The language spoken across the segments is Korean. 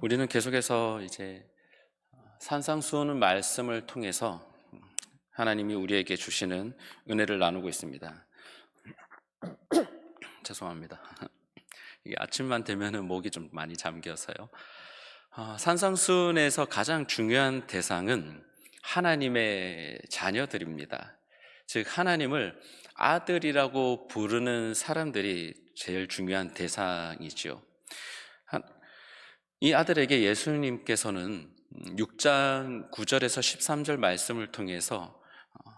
우리는 계속해서 이제 산상수훈 말씀을 통해서 하나님이 우리에게 주시는 은혜를 나누고 있습니다. 죄송합니다. 아침만 되면은 목이 좀 많이 잠겨서요. 아, 산상수훈에서 가장 중요한 대상은 하나님의 자녀들입니다. 즉 하나님을 아들이라고 부르는 사람들이 제일 중요한 대상이지요. 한- 이 아들에게 예수님께서는 6장 9절에서 13절 말씀을 통해서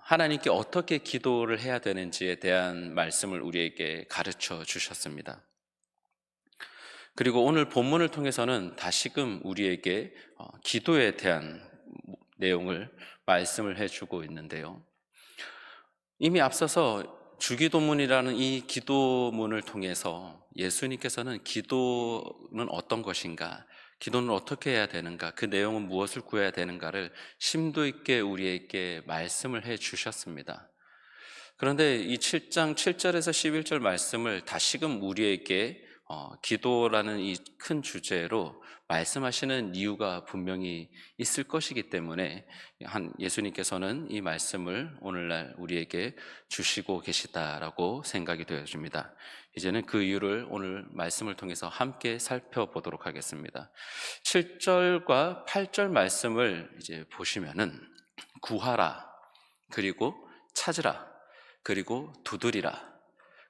하나님께 어떻게 기도를 해야 되는지에 대한 말씀을 우리에게 가르쳐 주셨습니다. 그리고 오늘 본문을 통해서는 다시금 우리에게 어, 기도에 대한 내용을 말씀을 해주고 있는데요. 이미 앞서서 주기도문이라는 이 기도문을 통해서 예수님께서는 기도는 어떤 것인가, 기도는 어떻게 해야 되는가, 그 내용은 무엇을 구해야 되는가를 심도 있게 우리에게 말씀을 해 주셨습니다. 그런데 이 7장 7절에서 11절 말씀을 다시금 우리에게 어, 기도라는 이 큰 주제로 말씀하시는 이유가 분명히 있을 것이기 때문에 한 예수님께서는 이 말씀을 오늘날 우리에게 주시고 계시다라고 생각이 되어집니다. 이제는 그 이유를 오늘 말씀을 통해서 함께 살펴보도록 하겠습니다. 7절과 8절 말씀을 이제 보시면은 구하라 그리고 찾으라 그리고 두드리라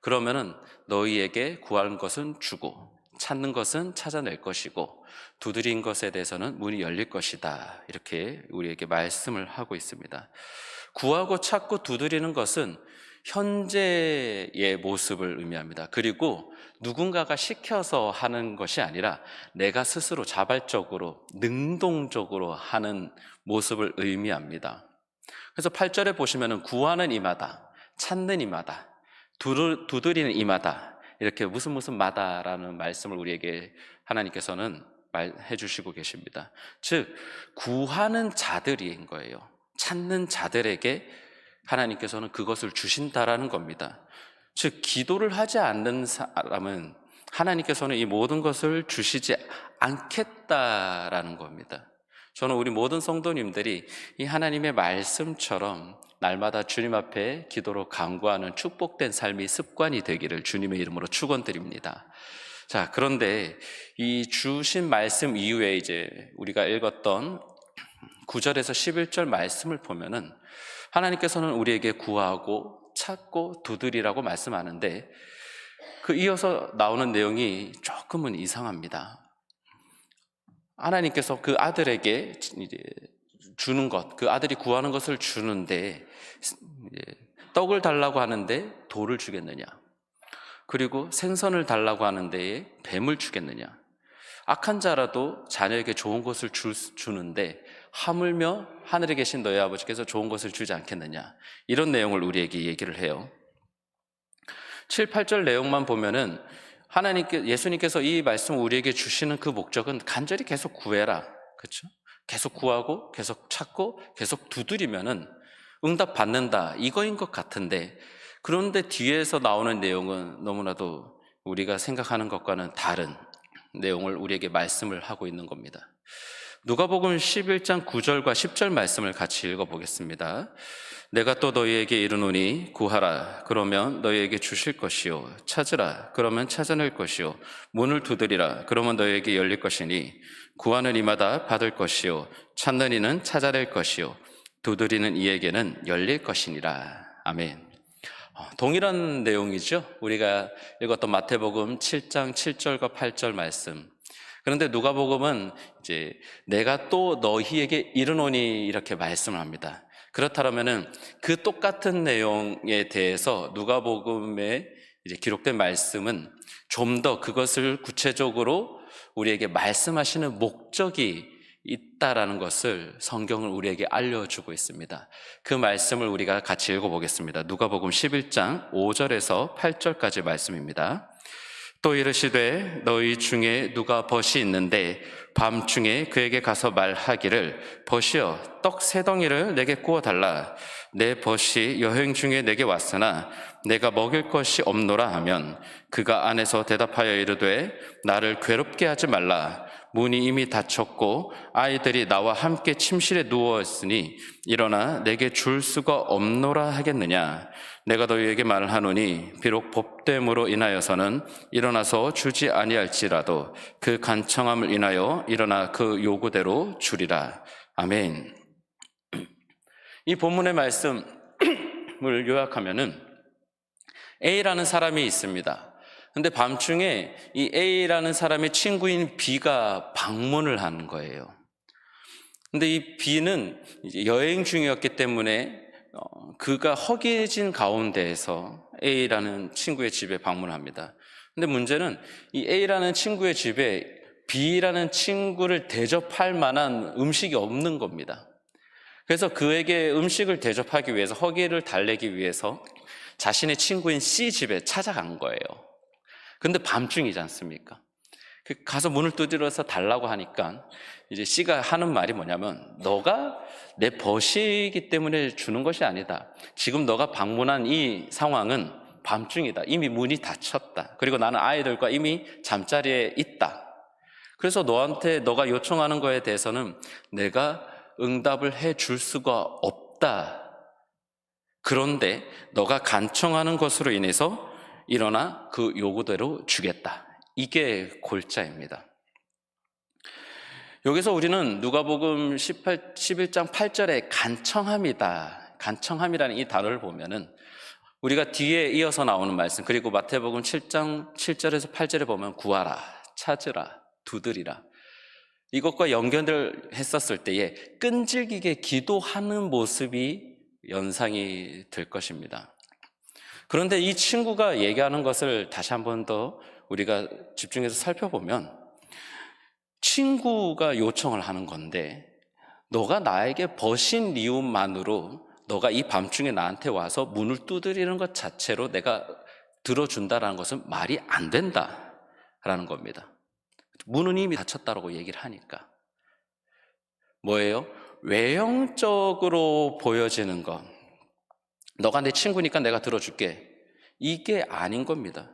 그러면은 너희에게 구하는 것은 주고 찾는 것은 찾아낼 것이고 두드린 것에 대해서는 문이 열릴 것이다. 이렇게 우리에게 말씀을 하고 있습니다. 구하고 찾고 두드리는 것은 현재의 모습을 의미합니다. 그리고 누군가가 시켜서 하는 것이 아니라 내가 스스로 자발적으로 능동적으로 하는 모습을 의미합니다. 그래서 8절에 보시면은 구하는 이마다, 찾는 이마다, 두드- 두드리는 이마다 이렇게 무슨 무슨 마다라는 말씀을 우리에게 하나님께서는 말해 주시고 계십니다. 즉 구하는 자들인 거예요. 찾는 자들에게 하나님께서는 그것을 주신다라는 겁니다. 즉 기도를 하지 않는 사람은 하나님께서는 이 모든 것을 주시지 않겠다라는 겁니다. 저는 우리 모든 성도님들이 이 하나님의 말씀처럼 날마다 주님 앞에 기도로 간구하는 축복된 삶이 습관이 되기를 주님의 이름으로 축원드립니다. 자, 그런데 이 주신 말씀 이후에 이제 우리가 읽었던 9절에서 11절 말씀을 보면은 하나님께서는 우리에게 구하고 찾고 두드리라고 말씀하는데 그 이어서 나오는 내용이 조금은 이상합니다. 하나님께서 그 아들에게 주는 것, 그 아들이 구하는 것을 주는데 떡을 달라고 하는데 돌을 주겠느냐? 그리고 생선을 달라고 하는데 뱀을 주겠느냐? 악한 자라도 자녀에게 좋은 것을 줄, 주는데 하물며 하늘에 계신 너희 아버지께서 좋은 것을 주지 않겠느냐? 이런 내용을 우리에게 얘기를 해요. 7, 8절 내용만 보면은 하나님께 예수님께서 이 말씀을 우리에게 주시는 그 목적은 간절히 계속 구해라. 그렇죠? 계속 구하고 계속 찾고 계속 두드리면은 응답 받는다. 이거인 것 같은데 그런데 뒤에서 나오는 내용은 너무나도 우리가 생각하는 것과는 다른 내용을 우리에게 말씀을 하고 있는 겁니다. 누가복음 11장 9절과 10절 말씀을 같이 읽어 보겠습니다. 내가 또 너희에게 이르노니 구하라 그러면 너희에게 주실 것이요 찾으라 그러면 찾아낼 것이요 문을 두드리라 그러면 너희에게 열릴 것이니 구하는 이마다 받을 것이요 찾는 이는 찾아낼 것이요 두드리는 이에게는 열릴 것이니라 아멘. 어, 동일한 내용이죠. 우리가 읽었던 마태복음 7장 7절과 8절 말씀. 그런데 누가복음은 이제 내가 또 너희에게 이르노니 이렇게 말씀을 합니다. 그렇다면은 그 똑같은 내용에 대해서 누가복음에 이제 기록된 말씀은 좀 더 그것을 구체적으로 우리에게 말씀하시는 목적이 있다라는 것을 성경을 우리에게 알려주고 있습니다. 그 말씀을 우리가 같이 읽어보겠습니다. 누가복음 11장 5절에서 8절까지 말씀입니다. 또 이르시되 너희 중에 누가 벗이 있는데 밤중에 그에게 가서 말하기를 벗이여 떡 세 덩이를 내게 구워 달라. 내 벗이 여행 중에 내게 왔으나 내가 먹일 것이 없노라 하면 그가 안에서 대답하여 이르되 나를 괴롭게 하지 말라 문이 이미 닫혔고 아이들이 나와 함께 침실에 누워 있으니 일어나 내게 줄 수가 없노라 하겠느냐? 내가 너희에게 말을 하노니 비록 법됨으로 인하여서는 일어나서 주지 아니할지라도 그 간청함을 인하여 일어나 그 요구대로 주리라. 아멘. 이 본문의 말씀을 요약하면은 A라는 사람이 있습니다. 근데 밤중에 이 A라는 사람의 친구인 B가 방문을 하는 거예요. 근데 이 B는 여행 중이었기 때문에 어, 그가 허기진 가운데에서 A라는 친구의 집에 방문합니다. 근데 문제는 이 A라는 친구의 집에 B라는 친구를 대접할 만한 음식이 없는 겁니다. 그래서 그에게 음식을 대접하기 위해서 허기를 달래기 위해서 자신의 친구인 C 집에 찾아간 거예요. 근데 밤중이지 않습니까? 그 가서 문을 두드려서 달라고 하니까 이제 C가 하는 말이 뭐냐면 너가 내 벗이기 때문에 주는 것이 아니다. 지금 너가 방문한 이 상황은 밤중이다. 이미 문이 닫혔다. 그리고 나는 아이들과 이미 잠자리에 있다. 그래서 너한테 너가 요청하는 거에 대해서는 내가 응답을 해 줄 수가 없다. 그런데 너가 간청하는 것으로 인해서 일어나 그 요구대로 주겠다. 이게 골자입니다. 여기서 우리는 누가복음 18, 11장 8절에 간청함이다. 간청함이라는 이 단어를 보면은 우리가 뒤에 이어서 나오는 말씀 그리고 마태복음 7장 7절에서 8절에 보면 구하라, 찾으라, 두드리라. 이것과 연결을 했었을 때에 끈질기게 기도하는 모습이 연상이 될 것입니다. 그런데 이 친구가 얘기하는 것을 다시 한 번 더 우리가 집중해서 살펴보면 친구가 요청을 하는 건데 너가 나에게 버신 이유만으로 너가 이 밤중에 나한테 와서 문을 두드리는 것 자체로 내가 들어준다라는 것은 말이 안 된다라는 겁니다. 문은 이미 닫혔다라고 얘기를 하니까 뭐예요? 외형적으로 보여지는 것. 너가 내 친구니까 내가 들어줄게. 이게 아닌 겁니다.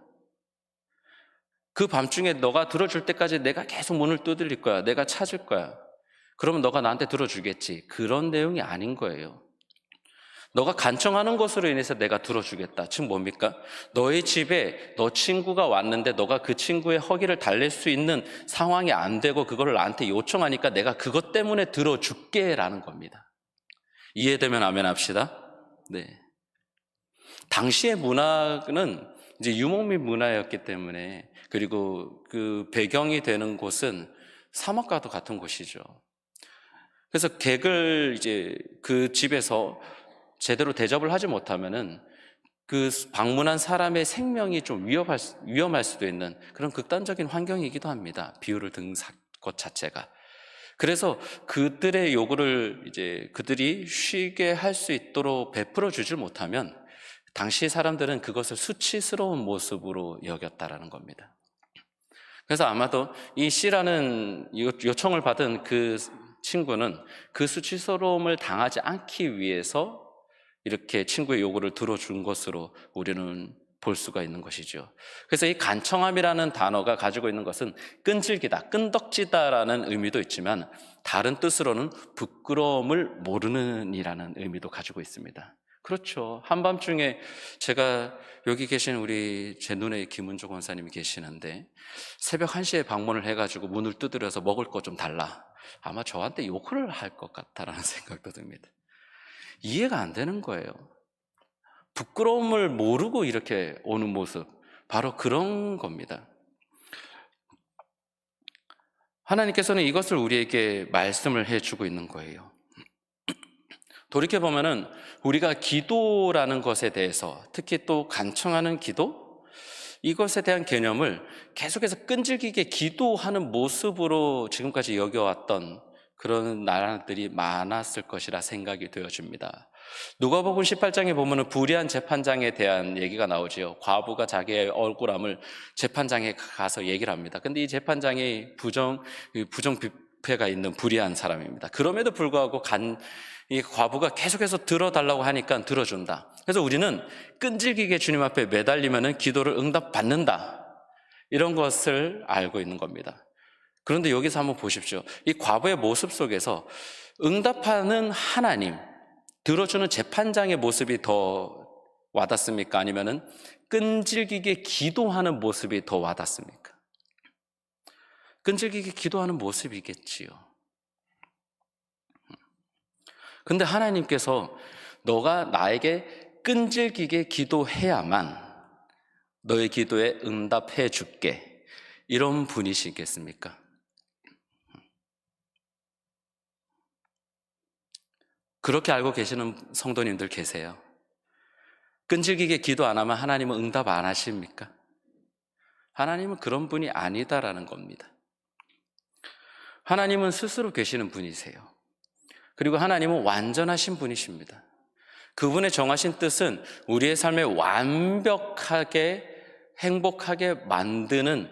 그 밤중에 너가 들어줄 때까지 내가 계속 문을 두드릴 거야. 내가 찾을 거야. 그러면 너가 나한테 들어주겠지. 그런 내용이 아닌 거예요. 너가 간청하는 것으로 인해서 내가 들어주겠다. 즉 뭡니까? 너의 집에 너 친구가 왔는데 너가 그 친구의 허기를 달랠 수 있는 상황이 안 되고 그거를 나한테 요청하니까 내가 그것 때문에 들어줄게라는 겁니다. 이해되면 아멘 합시다. 네. 당시의 문화는 이제 유목민 문화였기 때문에 그리고 그 배경이 되는 곳은 사막과도 같은 곳이죠. 그래서 객을 이제 그 집에서 제대로 대접을 하지 못하면은 그 방문한 사람의 생명이 좀 위험할, 수- 위험할 수도 있는 그런 극단적인 환경이기도 합니다. 비유를 든 사- 것 자체가. 그래서 그들의 요구를 이제 그들이 쉬게 할 수 있도록 베풀어 주질 못하면 당시 사람들은 그것을 수치스러운 모습으로 여겼다라는 겁니다. 그래서 아마도 이 C라는 요- 요청을 받은 그 친구는 그 수치스러움을 당하지 않기 위해서 이렇게 친구의 요구를 들어준 것으로 우리는 볼 수가 있는 것이죠. 그래서 이 간청함이라는 단어가 가지고 있는 것은 끈질기다, 끈덕지다라는 의미도 있지만 다른 뜻으로는 부끄러움을 모르는 이라는 의미도 가지고 있습니다. 그렇죠. 한밤중에 제가 여기 계신 우리 제 눈에 김은조 권사님이 계시는데 새벽 1시에 방문을 해가지고 문을 두드려서 먹을 거 좀 달라. 아마 저한테 욕을 할 것 같다라는 생각도 듭니다. 이해가 안 되는 거예요. 부끄러움을 모르고 이렇게 오는 모습. 바로 그런 겁니다. 하나님께서는 이것을 우리에게 말씀을 해주고 있는 거예요. 돌이켜보면은 우리가 기도라는 것에 대해서 특히 또 간청하는 기도? 이것에 대한 개념을 계속해서 끈질기게 기도하는 모습으로 지금까지 여겨왔던 그런 나라들이 많았을 것이라 생각이 되어집니다. 누가복음 18장에 보면은 불의한 재판장에 대한 얘기가 나오지요. 과부가 자기의 억울함을 재판장에 가서 얘기를 합니다. 근데 이 재판장이 부정 이 부정 뷔페가 있는 불의한 사람입니다. 그럼에도 불구하고 간 이 과부가 계속해서 들어달라고 하니까 들어준다. 그래서 우리는 끈질기게 주님 앞에 매달리면은 기도를 응답받는다. 이런 것을 알고 있는 겁니다. 그런데 여기서 한번 보십시오. 이 과부의 모습 속에서 응답하는 하나님, 들어주는 재판장의 모습이 더 와닿습니까? 아니면은 끈질기게 기도하는 모습이 더 와닿습니까? 끈질기게 기도하는 모습이겠지요. 근데 하나님께서 너가 나에게 끈질기게 기도해야만 너의 기도에 응답해 줄게. 이런 분이시겠습니까? 그렇게 알고 계시는 성도님들 계세요. 끈질기게 기도 안 하면 하나님은 응답 안 하십니까? 하나님은 그런 분이 아니다라는 겁니다. 하나님은 스스로 계시는 분이세요. 그리고 하나님은 완전하신 분이십니다. 그분의 정하신 뜻은 우리의 삶에 완벽하게 행복하게 만드는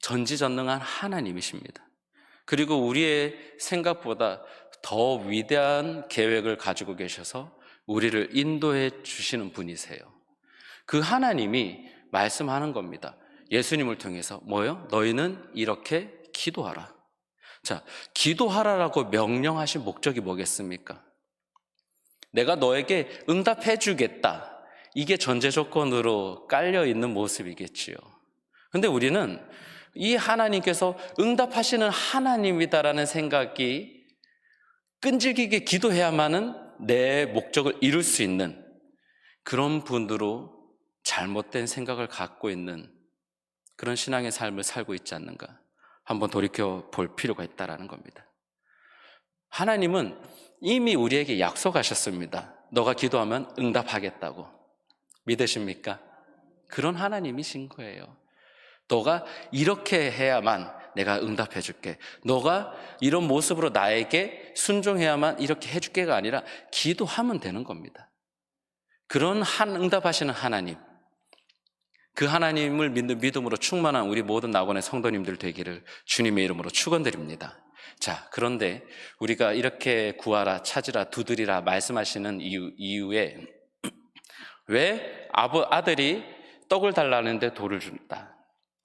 전지전능한 하나님이십니다. 그리고 우리의 생각보다 더 위대한 계획을 가지고 계셔서 우리를 인도해 주시는 분이세요. 그 하나님이 말씀하는 겁니다. 예수님을 통해서 뭐요? 너희는 이렇게 기도하라. 자, 기도하라라고 명령하신 목적이 뭐겠습니까? 내가 너에게 응답해 주겠다. 이게 전제 조건으로 깔려 있는 모습이겠지요. 근데 우리는 이 하나님께서 응답하시는 하나님이다라는 생각이 끈질기게 기도해야만은 내 목적을 이룰 수 있는 그런 분으로 잘못된 생각을 갖고 있는 그런 신앙의 삶을 살고 있지 않는가 한번 돌이켜 볼 필요가 있다라는 겁니다. 하나님은 이미 우리에게 약속하셨습니다. 너가 기도하면 응답하겠다고. 믿으십니까? 그런 하나님이신 거예요. 너가 이렇게 해야만 내가 응답해 줄게. 너가 이런 모습으로 나에게 순종해야만 이렇게 해 줄게가 아니라 기도하면 되는 겁니다. 그런 한 응답하시는 하나님. 그 하나님을 믿는 믿음으로 충만한 우리 모든 낙원의 성도님들 되기를 주님의 이름으로 축원드립니다. 자, 그런데 우리가 이렇게 구하라, 찾으라, 두드리라 말씀하시는 이유, 이유에 왜 아버, 아들이 떡을 달라는데 돌을 준다.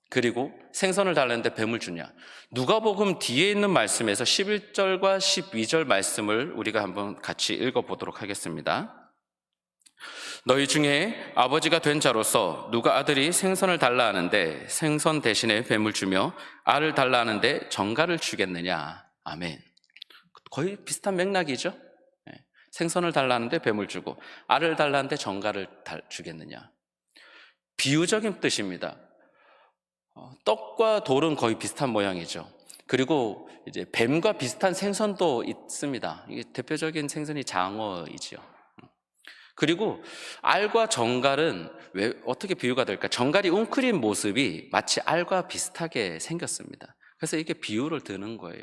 그리고 생선을 달라는데 뱀을 주냐. 누가복음 뒤에 있는 말씀에서 11절과 12절 말씀을 우리가 한번 같이 읽어보도록 하겠습니다. 너희 중에 아버지가 된 자로서 누가 아들이 생선을 달라 하는데 생선 대신에 뱀을 주며 알을 달라 하는데 정갈을 주겠느냐. 아멘. 거의 비슷한 맥락이죠. 예. 생선을 달라 하는데 뱀을 주고 알을 달라 하는데 정갈을 주겠느냐. 비유적인 뜻입니다. 어, 떡과 돌은 거의 비슷한 모양이죠. 그리고 이제 뱀과 비슷한 생선도 있습니다. 이게 대표적인 생선이 장어이지요. 그리고 알과 정갈은 왜 어떻게 비유가 될까? 정갈이 웅크린 모습이 마치 알과 비슷하게 생겼습니다. 그래서 이게 비유를 드는 거예요.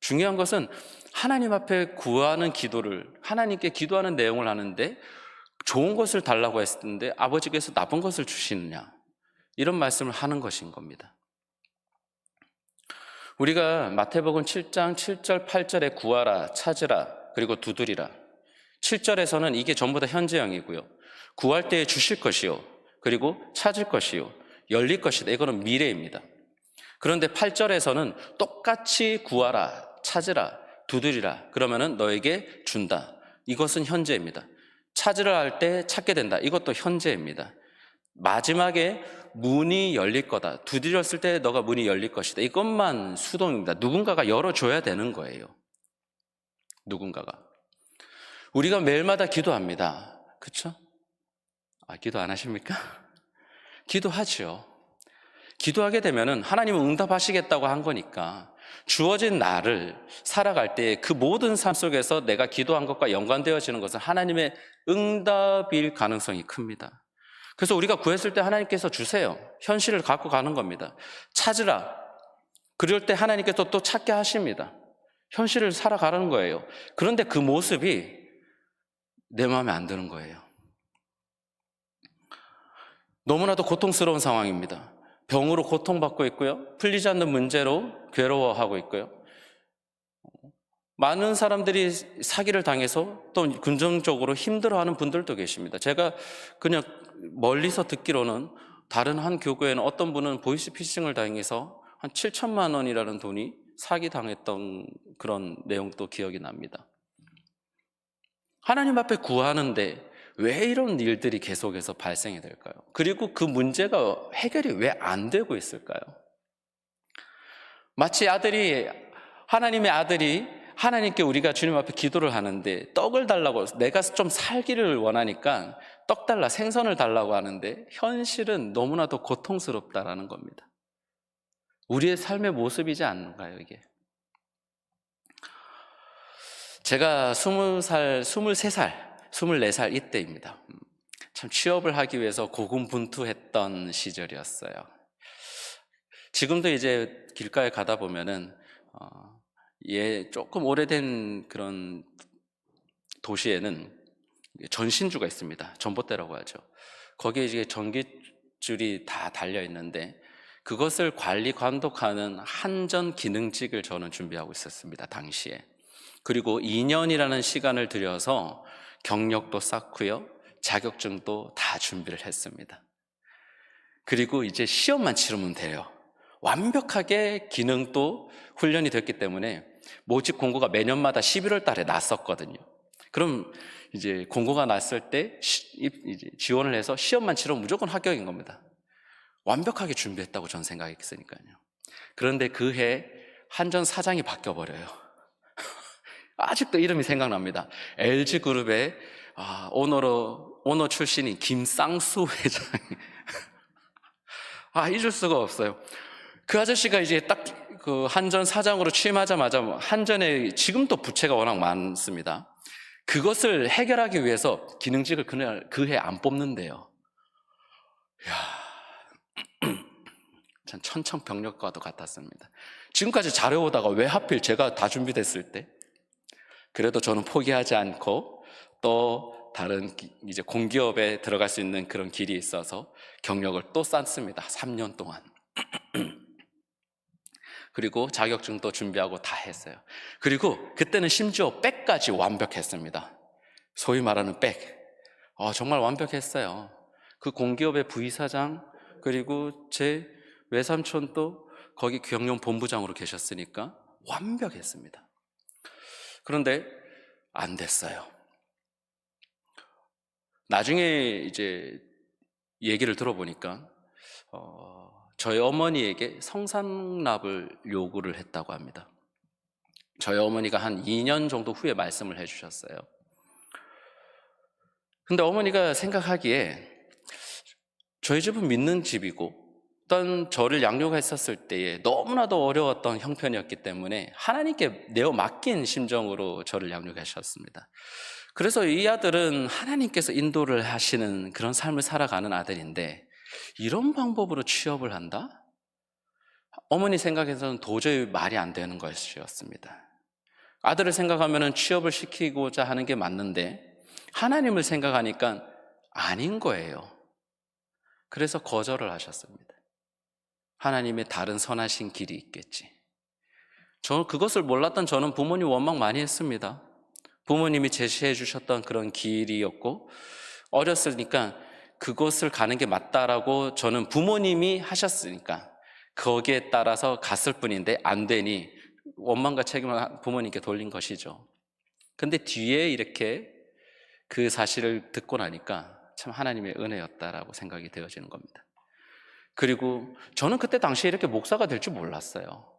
중요한 것은 하나님 앞에 구하는 기도를 하나님께 기도하는 내용을 하는데 좋은 것을 달라고 했는데 아버지께서 나쁜 것을 주시느냐 이런 말씀을 하는 것인 겁니다. 우리가 마태복음 7장 7절 8절에 구하라 찾으라 그리고 두드리라 7절에서는 이게 전부 다 현재형이고요. 구할 때에 주실 것이요. 그리고 찾을 것이요. 열릴 것이다. 이거는 미래입니다. 그런데 8절에서는 똑같이 구하라, 찾으라, 두드리라. 그러면은 너에게 준다. 이것은 현재입니다. 찾으라 할 때 찾게 된다. 이것도 현재입니다. 마지막에 문이 열릴 거다. 두드렸을 때 너가 문이 열릴 것이다. 이것만 수동입니다. 누군가가 열어줘야 되는 거예요. 누군가가. 우리가 매일마다 기도합니다. 그쵸? 아, 기도 안 하십니까? 기도하죠. 기도하게 되면은 하나님은 응답하시겠다고 한 거니까 주어진 나를 살아갈 때 그 모든 삶 속에서 내가 기도한 것과 연관되어지는 것은 하나님의 응답일 가능성이 큽니다. 그래서 우리가 구했을 때 하나님께서 주세요. 현실을 갖고 가는 겁니다. 찾으라. 그럴 때 하나님께서 또 찾게 하십니다. 현실을 살아가는 거예요. 그런데 그 모습이 내 마음에 안 드는 거예요. 너무나도 고통스러운 상황입니다. 병으로 고통받고 있고요. 풀리지 않는 문제로 괴로워하고 있고요. 많은 사람들이 사기를 당해서 또 긍정적으로 힘들어하는 분들도 계십니다. 제가 그냥 멀리서 듣기로는 다른 한 교구에는 어떤 분은 보이스피싱을 당해서 한 7천만 원이라는 돈이 사기 당했던 그런 내용도 기억이 납니다. 하나님 앞에 구하는데 왜 이런 일들이 계속해서 발생이 될까요? 그리고 그 문제가 해결이 왜 안 되고 있을까요? 마치 아들이 하나님의 아들이 하나님께 우리가 주님 앞에 기도를 하는데 떡을 달라고 내가 좀 살기를 원하니까 떡 달라 생선을 달라고 하는데 현실은 너무나도 고통스럽다라는 겁니다. 우리의 삶의 모습이지 않는가요, 이게? 제가 스물 살, 스물세 살, 스물네 살 이때입니다. 음, 참 취업을 하기 위해서 고군분투했던 시절이었어요. 지금도 이제 길가에 가다 보면은 어, 예 조금 오래된 그런 도시에는 전신주가 있습니다. 전봇대라고 하죠. 거기에 이제 전기줄이 다 달려 있는데 그것을 관리 감독하는 한전 기능직을 저는 준비하고 있었습니다. 당시에. 그리고 2년이라는 시간을 들여서 경력도 쌓고요. 자격증도 다 준비를 했습니다. 그리고 이제 시험만 치르면 돼요. 완벽하게 기능도 훈련이 됐기 때문에 모집 공고가 매년마다 11월 달에 났었거든요. 그럼 이제 공고가 났을 때 지원을 해서 시험만 치르면 무조건 합격인 겁니다. 완벽하게 준비했다고 전 생각했으니까요. 그런데 그 해 한전 사장이 바뀌어버려요. 아직도 이름이 생각납니다. LG그룹의 아, 오너로, 오너 출신인 김쌍수 회장이. 아, 잊을 수가 없어요. 그 아저씨가 이제 딱 그 한전 사장으로 취임하자마자 뭐 한전에 지금도 부채가 워낙 많습니다. 그것을 해결하기 위해서 기능직을 그날 그 해 안 뽑는데요. 이야, 참 천청병력과도 같았습니다. 지금까지 잘해오다가 왜 하필 제가 다 준비됐을 때 그래도 저는 포기하지 않고 또 다른 기- 이제 공기업에 들어갈 수 있는 그런 길이 있어서 경력을 또 쌓습니다. 3년 동안. 그리고 자격증도 준비하고 다 했어요. 그리고 그때는 심지어 백까지 완벽했습니다. 소위 말하는 백. 어, 정말 완벽했어요. 그 공기업의 부이사장 그리고 제 외삼촌도 거기 경영 본부장으로 계셨으니까 완벽했습니다. 그런데 안 됐어요. 나중에 이제 얘기를 들어보니까 어, 저희 어머니에게 성산납을 요구를 했다고 합니다. 저희 어머니가 한 2년 정도 후에 말씀을 해주셨어요. 근데 어머니가 생각하기에 저희 집은 믿는 집이고 어떤 저를 양육했었을 때에 너무나도 어려웠던 형편이었기 때문에 하나님께 내어 맡긴 심정으로 저를 양육하셨습니다. 그래서 이 아들은 하나님께서 인도를 하시는 그런 삶을 살아가는 아들인데 이런 방법으로 취업을 한다? 어머니 생각에서는 도저히 말이 안 되는 것이었습니다. 아들을 생각하면 취업을 시키고자 하는 게 맞는데 하나님을 생각하니까 아닌 거예요. 그래서 거절을 하셨습니다. 하나님의 다른 선하신 길이 있겠지. 저 그것을 몰랐던 저는 부모님 원망 많이 했습니다. 부모님이 제시해 주셨던 그런 길이었고 어렸으니까 그곳을 가는 게 맞다라고 저는 부모님이 하셨으니까 거기에 따라서 갔을 뿐인데 안 되니 원망과 책임을 부모님께 돌린 것이죠. 근데 뒤에 이렇게 그 사실을 듣고 나니까 참 하나님의 은혜였다라고 생각이 되어지는 겁니다. 그리고 저는 그때 당시에 이렇게 목사가 될 줄 몰랐어요.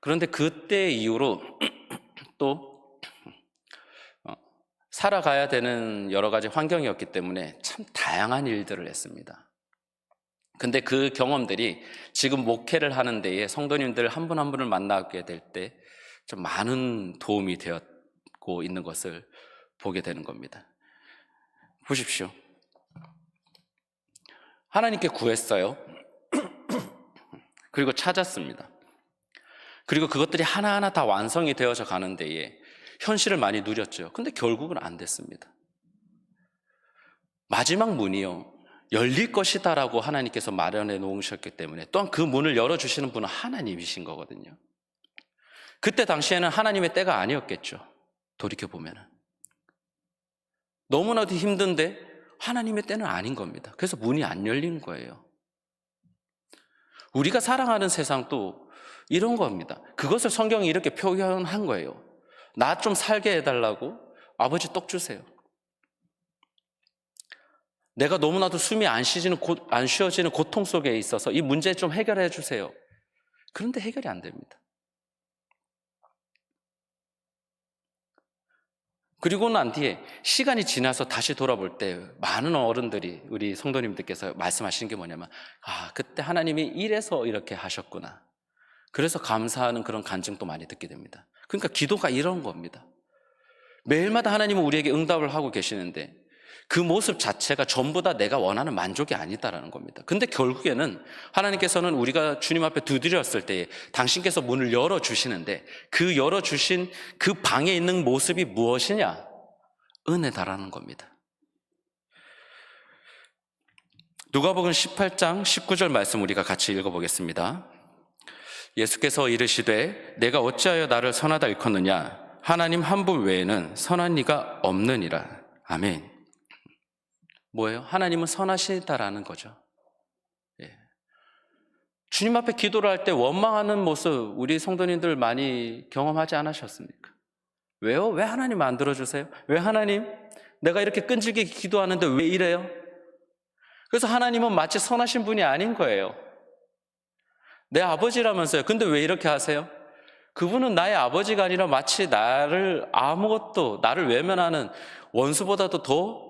그런데 그때 이후로 또 어, 살아가야 되는 여러 가지 환경이었기 때문에 참 다양한 일들을 했습니다. 근데 그 경험들이 지금 목회를 하는 데에 성도님들 한 분 한 분을 만나게 될 때 좀 많은 도움이 되었고 있는 것을 보게 되는 겁니다. 보십시오. 하나님께 구했어요. 그리고 찾았습니다. 그리고 그것들이 하나하나 다 완성이 되어져 가는 데에 현실을 많이 누렸죠. 근데 결국은 안 됐습니다. 마지막 문이요. 열릴 것이다라고 하나님께서 마련해 놓으셨기 때문에 또한 그 문을 열어주시는 분은 하나님이신 거거든요. 그때 당시에는 하나님의 때가 아니었겠죠. 돌이켜보면은. 너무나도 힘든데 하나님의 때는 아닌 겁니다. 그래서 문이 안 열린 거예요. 우리가 사랑하는 세상도 이런 겁니다. 그것을 성경이 이렇게 표현한 거예요. 나 좀 살게 해달라고 아버지 떡 주세요. 내가 너무나도 숨이 안 쉬지는 고, 안 쉬어지는 고통 속에 있어서 이 문제 좀 해결해 주세요. 그런데 해결이 안 됩니다. 그리고 난 뒤에 시간이 지나서 다시 돌아볼 때 많은 어른들이 우리 성도님들께서 말씀하시는 게 뭐냐면 아 그때 하나님이 이래서 이렇게 하셨구나. 그래서 감사하는 그런 간증도 많이 듣게 됩니다. 그러니까 기도가 이런 겁니다. 매일마다 하나님은 우리에게 응답을 하고 계시는데 그 모습 자체가 전부 다 내가 원하는 만족이 아니다라는 겁니다. 근데 결국에는 하나님께서는 우리가 주님 앞에 두드렸을 때 당신께서 문을 열어 주시는데 그 열어 주신 그 방에 있는 모습이 무엇이냐? 은혜다라는 겁니다. 누가복음 18장 19절 말씀 우리가 같이 읽어 보겠습니다. 예수께서 이르시되 내가 어찌하여 나를 선하다 일컫느냐 하나님 한 분 외에는 선한 이가 없느니라. 아멘. 뭐예요? 하나님은 선하시다라는 거죠. 예. 주님 앞에 기도를 할 때 원망하는 모습 우리 성도님들 많이 경험하지 않으셨습니까? 왜요? 왜 하나님 안 들어주세요? 왜 하나님? 내가 이렇게 끈질기게 기도하는데 왜 이래요? 그래서 하나님은 마치 선하신 분이 아닌 거예요. 내 아버지라면서요. 근데 왜 이렇게 하세요? 그분은 나의 아버지가 아니라 마치 나를 아무것도, 나를 외면하는 원수보다도 더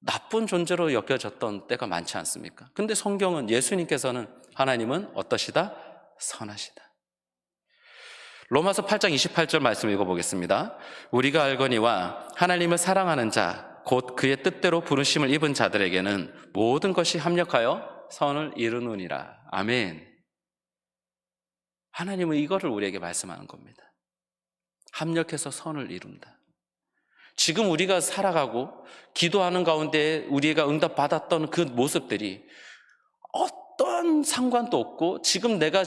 나쁜 존재로 여겨졌던 때가 많지 않습니까? 근데 성경은 예수님께서는 하나님은 어떠시다? 선하시다. 로마서 8장 28절 말씀 읽어보겠습니다. 우리가 알거니와 하나님을 사랑하는 자, 곧 그의 뜻대로 부르심을 입은 자들에게는 모든 것이 합력하여 선을 이루느니라. 아멘. 하나님은 이거를 우리에게 말씀하는 겁니다. 합력해서 선을 이룬다. 지금 우리가 살아가고 기도하는 가운데 우리가 응답받았던 그 모습들이 어떤 상관도 없고 지금 내가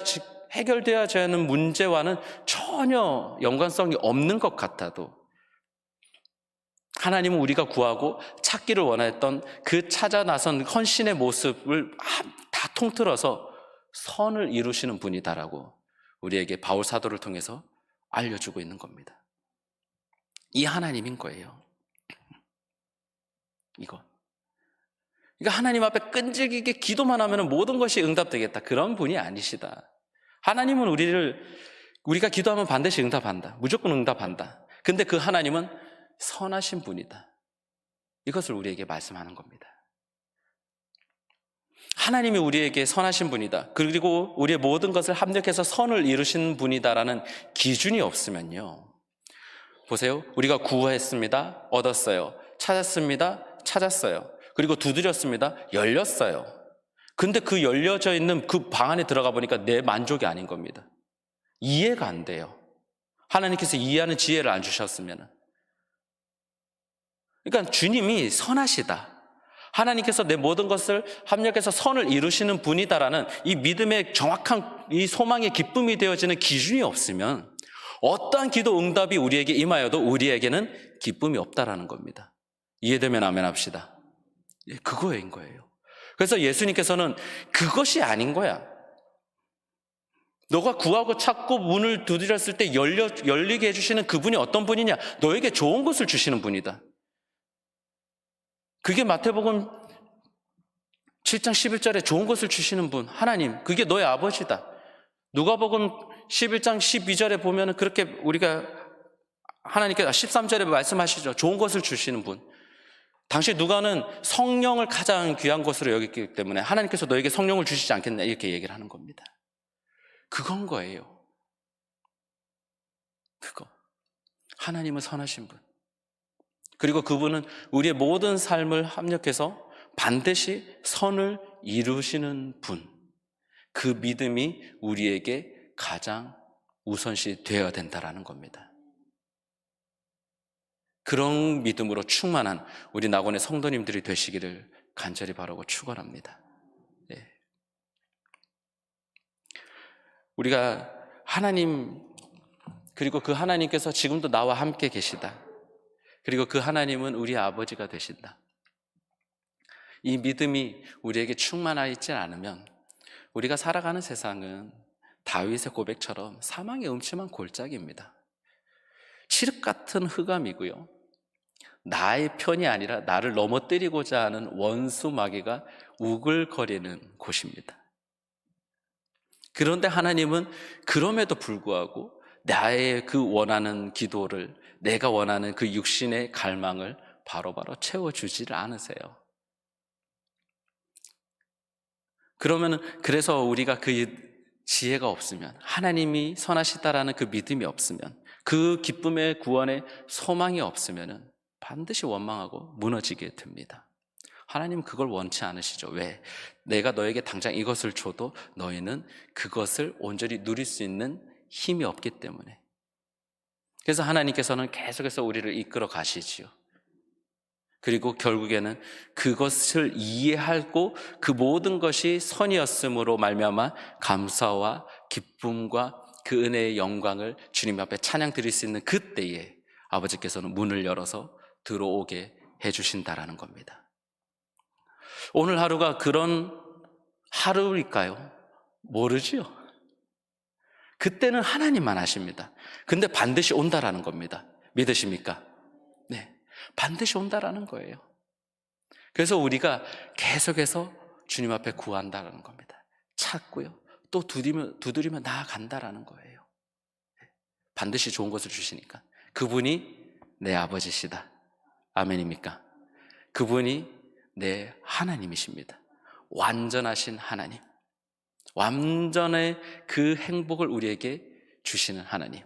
해결되어야 하는 문제와는 전혀 연관성이 없는 것 같아도 하나님은 우리가 구하고 찾기를 원했던 그 찾아 나선 헌신의 모습을 다 통틀어서 선을 이루시는 분이다라고 우리에게 바울 사도를 통해서 알려주고 있는 겁니다. 이 하나님인 거예요. 이거. 그러니까 하나님 앞에 끈질기게 기도만 하면 모든 것이 응답되겠다. 그런 분이 아니시다. 하나님은 우리를, 우리가 기도하면 반드시 응답한다. 무조건 응답한다. 근데 그 하나님은 선하신 분이다. 이것을 우리에게 말씀하는 겁니다. 하나님이 우리에게 선하신 분이다. 그리고 우리의 모든 것을 합력해서 선을 이루신 분이다라는 기준이 없으면요. 보세요. 우리가 구했습니다. 얻었어요. 찾았습니다. 찾았어요. 그리고 두드렸습니다. 열렸어요. 근데 그 열려져 있는 그 방 안에 들어가 보니까 내 만족이 아닌 겁니다. 이해가 안 돼요. 하나님께서 이해하는 지혜를 안 주셨으면. 그러니까 주님이 선하시다. 하나님께서 내 모든 것을 합력해서 선을 이루시는 분이다라는 이 믿음의 정확한 이 소망의 기쁨이 되어지는 기준이 없으면 어떠한 기도 응답이 우리에게 임하여도 우리에게는 기쁨이 없다라는 겁니다. 이해되면 아멘 합시다. 예, 그거인 거예요. 그래서 예수님께서는 그것이 아닌 거야. 너가 구하고 찾고 문을 두드렸을 때 열려, 열리게 해주시는 그분이 어떤 분이냐? 너에게 좋은 것을 주시는 분이다. 그게 마태복음 7장 11절에 좋은 것을 주시는 분, 하나님, 그게 너의 아버지다. 누가복음 11장 12절에 보면 그렇게 우리가 하나님께 13절에 말씀하시죠. 좋은 것을 주시는 분. 당시 누가는 성령을 가장 귀한 것으로 여겼기 때문에 하나님께서 너에게 성령을 주시지 않겠냐 이렇게 얘기를 하는 겁니다. 그건 거예요. 그거. 하나님은 선하신 분. 그리고 그분은 우리의 모든 삶을 합력해서 반드시 선을 이루시는 분. 그 믿음이 우리에게 가장 우선시 되어야 된다라는 겁니다. 그런 믿음으로 충만한 우리 낙원의 성도님들이 되시기를 간절히 바라고 축원합니다. 네. 우리가 하나님 그리고 그 하나님께서 지금도 나와 함께 계시다. 그리고 그 하나님은 우리 아버지가 되신다. 이 믿음이 우리에게 충만하지 않으면 우리가 살아가는 세상은 다윗의 고백처럼 사망의 음침한 골짜기입니다. 칠흑 같은 흑암이고요. 나의 편이 아니라 나를 넘어뜨리고자 하는 원수 마귀가 우글거리는 곳입니다. 그런데 하나님은 그럼에도 불구하고 나의 그 원하는 기도를 내가 원하는 그 육신의 갈망을 바로바로 채워주지를 않으세요. 그러면은 그래서 우리가 그 지혜가 없으면 하나님이 선하시다라는 그 믿음이 없으면 그 기쁨의 구원의 소망이 없으면은 반드시 원망하고 무너지게 됩니다. 하나님 그걸 원치 않으시죠. 왜? 내가 너에게 당장 이것을 줘도 너희는 그것을 온전히 누릴 수 있는 힘이 없기 때문에. 그래서 하나님께서는 계속해서 우리를 이끌어 가시지요. 그리고 결국에는 그것을 이해하고 그 모든 것이 선이었으므로 말미암아 감사와 기쁨과 그 은혜의 영광을 주님 앞에 찬양 드릴 수 있는 그때에 아버지께서는 문을 열어서 들어오게 해 주신다라는 겁니다. 오늘 하루가 그런 하루일까요? 모르지요. 그때는 하나님만 아십니다. 근데 반드시 온다라는 겁니다. 믿으십니까? 네. 반드시 온다라는 거예요. 그래서 우리가 계속해서 주님 앞에 구한다라는 겁니다. 찾고요. 또 두드리면, 두드리면 나아간다라는 거예요. 네. 반드시 좋은 것을 주시니까. 그분이 내 아버지시다. 아멘입니까? 그분이 내 하나님이십니다. 완전하신 하나님. 완전의 그 행복을 우리에게 주시는 하나님.